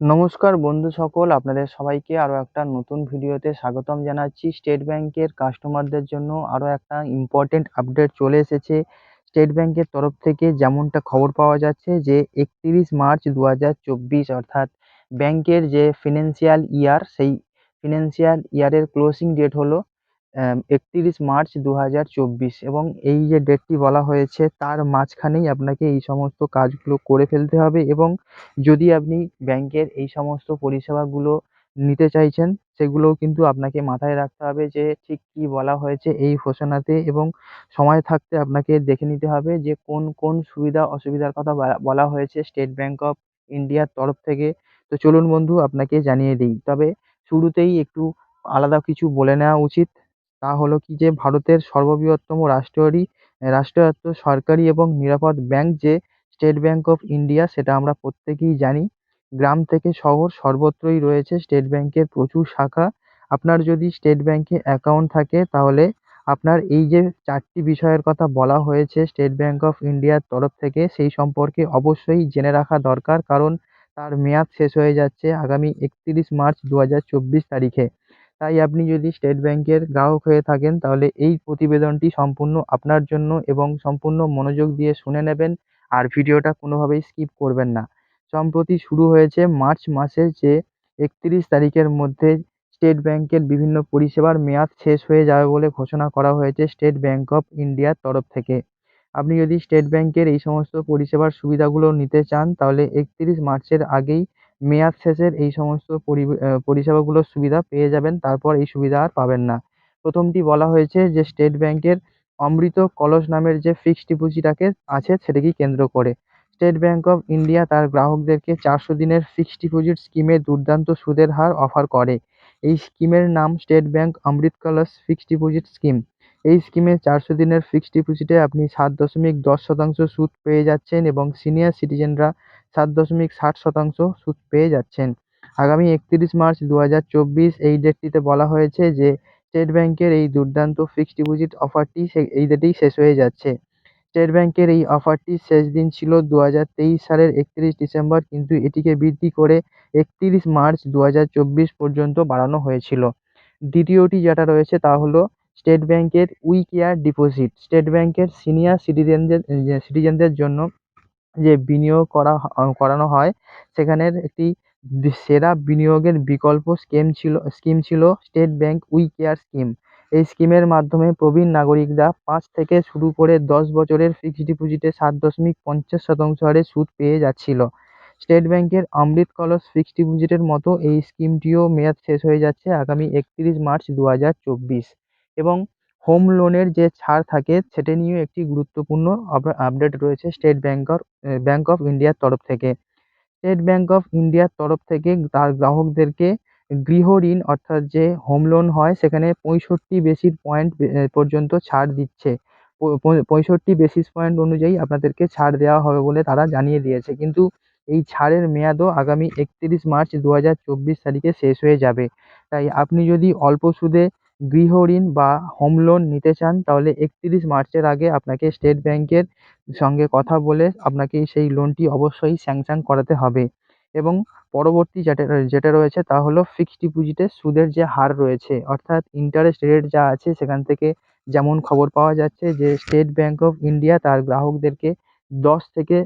নমস্কার বন্ধু সকল, আপনাদের সবাইকে আরও একটা নতুন ভিডিওতে স্বাগতম জানাচ্ছি। স্টেট ব্যাংকের কাস্টমারদের জন্য আরও একটা ইম্পর্টেন্ট আপডেট চলে এসেছে। স্টেট ব্যাংকের তরফ থেকে যেমনটা খবর পাওয়া যাচ্ছে যে, একত্রিশ মার্চ দু হাজার চব্বিশ অর্থাৎ ব্যাংকের যে ফিনান্সিয়াল ইয়ার সেই ফিনান্সিয়াল ইয়ারের ক্লোজিং ডেট হলো একত্রিশ মার্চ দু হাজার চব্বিশ এবং এই যে ডেটটি বলা হয়েছে, তার মাঝখানেই আপনাকে এই সমস্ত কাজগুলো করে ফেলতে হবে এবং যদি আপনি ব্যাংকের এই সমস্ত পরিষেবাগুলো নিতে চাইছেন, সেগুলোও কিন্তু আপনাকে মাথায় রাখতে হবে যে ঠিক কী বলা হয়েছে এই ঘোষণাতে এবং সময় থাকতে আপনাকে দেখে নিতে হবে যে কোন কোন সুবিধা অসুবিধার কথা বলা হয়েছে স্টেট ব্যাংক অফ ইন্ডিয়ার তরফ থেকে। তো চলুন বন্ধু, আপনাকে জানিয়ে দিই। তবে শুরুতেই একটু আলাদা কিছু বলে নেওয়া উচিত। তা হলো কি যে ভারতের সর্ববৃহত্তম রাষ্ট্রায়ত্ত রাষ্ট্রায়ত্ত সরকারি এবং নিরাপদ ব্যাংক যে স্টেট ব্যাংক অফ ইন্ডিয়া সেটা আমরা প্রত্যেকেই জানি। গ্রাম থেকে শহর সর্বত্রই রয়েছে স্টেট ব্যাংকের প্রচুর শাখা। আপনার যদি স্টেট ব্যাংকে অ্যাকাউন্ট থাকে তাহলে আপনার এই যে চারটি বিষয়ের কথা বলা হয়েছে স্টেট ব্যাংক অফ ইন্ডিয়ার তরফ থেকে সেই সম্পর্কে অবশ্যই জেনে রাখা দরকার। কারণ তার মেয়াদ শেষ হয়ে যাচ্ছে আগামী একত্রিশ মার্চ দু হাজার চব্বিশ তারিখে। তাই আপনি যদি স্টেট ব্যাংকের গ্রাহক হয়ে থাকেন, তাহলে এই প্রতিবেদনটি সম্পূর্ণ আপনার জন্য এবং সম্পূর্ণ মনোযোগ দিয়ে শুনে নেবেন আর ভিডিওটা কোনোভাবেই স্কিপ করবেন না। সম্প্রতি শুরু হয়েছে মার্চ মাসের যে একত্রিশ তারিখের মধ্যে স্টেট ব্যাংকের বিভিন্ন পরিষেবার মেয়াদ শেষ হয়ে যাবে বলে ঘোষণা করা হয়েছে স্টেট ব্যাংক অফ ইন্ডিয়ার তরফ থেকে। আপনি যদি স্টেট ব্যাংকের এই সমস্ত পরিষেবার সুবিধাগুলো নিতে চান, তাহলে একত্রিশ মার্চের আগেই মেয়াদ শেষের এই সমস্ত পরি পরিষেবাগুলোর সুবিধা পেয়ে যাবেন, তারপর এই সুবিধা আর পাবেন না। প্রথমটি বলা হয়েছে যে, স্টেট ব্যাংকের অমৃত কলস নামের যে ফিক্সড ডিপোজিটাকে আছে, সেটাকেই কেন্দ্র করে। স্টেট ব্যাংক অফ ইন্ডিয়া তার গ্রাহকদেরকে চারশো দিনের ফিক্সড ডিপোজিট স্কিমে দুর্দান্ত সুদের হার অফার করে। এই স্কিমের নাম স্টেট ব্যাংক অমৃত কলস ফিক্সড ডিপোজিট স্কিম। এই স্কিমে চারশো দিনের ফিক্সড ডিপোজিটে আপনি সাত দশমিক দশ শতাংশ সুদ পেয়ে যাচ্ছেন এবং সিনিয়র সিটিজেনরা সাত দশমিক ষাট শতাংশ সুদ পেয়ে যাচ্ছেন। আগামী একত্রিশ মার্চ দু হাজার চব্বিশ এই ডেটটিতে বলা হয়েছে যে স্টেট ব্যাংকের এই দুর্দান্ত ফিক্সড ডিপোজিট অফারটি এই ডেটেই শেষ হয়ে যাচ্ছে। স্টেট ব্যাংকের এই অফারটির শেষ দিন ছিল দু হাজার তেইশ সালের একত্রিশ ডিসেম্বর, কিন্তু এটিকে বৃদ্ধি করে একত্রিশ মার্চ দু হাজার চব্বিশ পর্যন্ত বাড়ানো হয়েছিল। দ্বিতীয়টি যেটা রয়েছে তা হলো স্টেট ব্যাংকের উই কেয়ার ডিপোজিট। স্টেট ব্যাংকের সিনিয়র সিটিজেনদের সিটিজেনদের জন্য যে বিনিয়োগ করা করানো হয়, সেখানের একটি সেরা বিনিয়োগের বিকল্প স্কিম ছিল স্কিম ছিল state bank we care scheme. এই স্কিমের মাধ্যমে প্রবীণ নাগরিকরা পাঁচ থেকে শুরু করে দশ বছরের ফিক্সড ডিপোজিটে সাত দশমিক পঞ্চাশ শতাংশ হারে সুদ পেয়ে যাচ্ছিল। স্টেট ব্যাংকের অমৃত কলস ফিক্সড ডিপোজিটের মতো এই স্কিমটিও মেয়াদ শেষ হয়ে যাচ্ছে আগামী একত্রিশ মার্চ দু হাজার চব্বিশ। এবং হোম লোনের যে ছাড় থাকে, সেটা নিয়েও একটি গুরুত্বপূর্ণ আপডেট রয়েছে state bank of bank of ইন্ডিয়ার তরফ থেকে। স্টেট ব্যাঙ্ক অফ ইন্ডিয়ার তরফ থেকে তার গ্রাহকদেরকে গৃহ ঋণ অর্থাৎ যে হোম লোন হয়, সেখানে পঁয়ষট্টি বেসিস পয়েন্ট পর্যন্ত ছাড় দিচ্ছে। পঁয়ষট্টি বেসিস পয়েন্ট অনুযায়ী আপনাদেরকে ছাড় দেওয়া হবে বলে তারা জানিয়ে দিয়েছে। কিন্তু এই ছাড়ের মেয়াদও আগামী একত্রিশ মার্চ দু হাজার চব্বিশ তারিখে শেষ হয়ে যাবে। তাই আপনি যদি অল্প সুদে গৃহ ঋণ বা হোম লোন নিতে চান, তাহলে একত্রিশ মার্চের আগে আপনাকে স্টেট ব্যাংকের সঙ্গে কথা বলে আপনাকে সেই লোনটি অবশ্যই স্যাংশন করাতে হবে। এবং পরবর্তী যেটা যেটা রয়েছে তা হলো ফিক্সড ডিপোজিটে সুদের যে হার রয়েছে, অর্থাৎ ইন্টারেস্ট রেট যা আছে সেখান থেকে যেমন খবর পাওয়া যাচ্ছে যে স্টেট ব্যাংক অফ ইন্ডিয়া তার গ্রাহকদেরকে দশ থেকে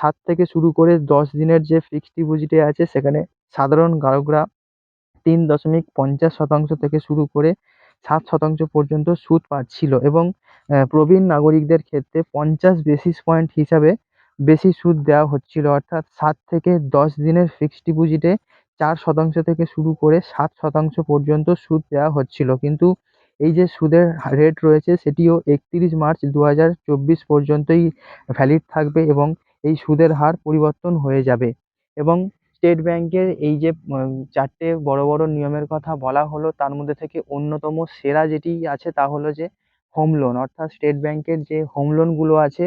সাত থেকে শুরু করে দশ দিনের যে ফিক্সড ডিপোজিটে আছে, সেখানে সাধারণ গ্রাহকরা তিন দশমিক পঞ্চাশ শতাংশ থেকে শুরু করে সাত শতাংশ পর্যন্ত সুদ পাচ্ছিল এবং প্রবীণ নাগরিকদের ক্ষেত্রে পঞ্চাশ বেসিস পয়েন্ট হিসাবে বেশি সুদ দেওয়া হচ্ছিল। অর্থাৎ সাত থেকে দশ দিনের ফিক্সড ডিপোজিটে চার শতাংশ থেকে শুরু করে সাত শতাংশ পর্যন্ত সুদ দেওয়া হচ্ছিল। কিন্তু এই যে সুদের রেট রয়েছে, সেটিও একত্রিশ মার্চ দু হাজার চব্বিশ পর্যন্তই ভ্যালিড থাকবে এবং এই সুদের হার পরিবর্তন হয়ে যাবে। এবং স্টেট ব্যাংকের এই যে চারটে বড় বড় নিয়মের কথা বলা হলো, তার মধ্যে থেকে অন্যতম সেরা যেটি আছে তা হলো যে, হোম লোন। অর্থাৎ স্টেট ব্যাংকের যে হোম লোনগুলো আছে,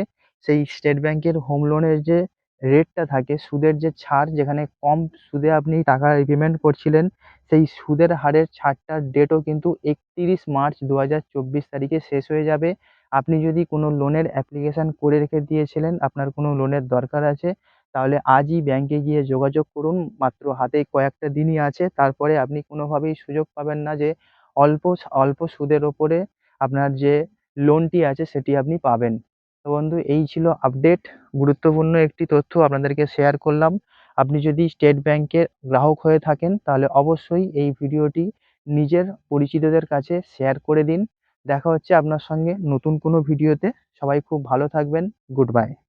সেই স্টেট ব্যাংকের হোম লোনের যে রেটটা থাকে, সুদের যে ছাড়, যেখানে কম সুদে আপনি টাকা রিপেমেন্ট করছিলেন, সেই সুদের হারের ছাড়টার ডেটও কিন্তু একত্রিশ মার্চ দু হাজার চব্বিশ তারিখে শেষ হয়ে যাবে। আপনি যদি কোনো লোনের অ্যাপ্লিকেশান করে রেখে দিয়েছিলেন, আপনার কোনো লোনের দরকার আছে তাহলে আজই ব্যাংকে গিয়ে যোগাযোগ করুন। মাত্র হাতে কয়েকটা দিনই আছে। তারপরে আপনি কোনোভাবেই সুযোগ পাবেন না যে অল্প অল্প সুদের ওপরে আপনার যে লোনটি আছে সেটি আপনি পাবেন। তো বন্ধু, এই ছিল আপডেট গুরুত্বপূর্ণ একটি তথ্য আপনাদেরকে শেয়ার করলাম। আপনি যদি স্টেট ব্যাংকের গ্রাহক হয়ে থাকেন, তাহলে অবশ্যই এই ভিডিওটি নিজের পরিচিতদের কাছে শেয়ার করে দিন। দেখা হচ্ছে আপনার সঙ্গে নতুন কোনো ভিডিওতে। সবাই খুব ভালো থাকবেন। Good bye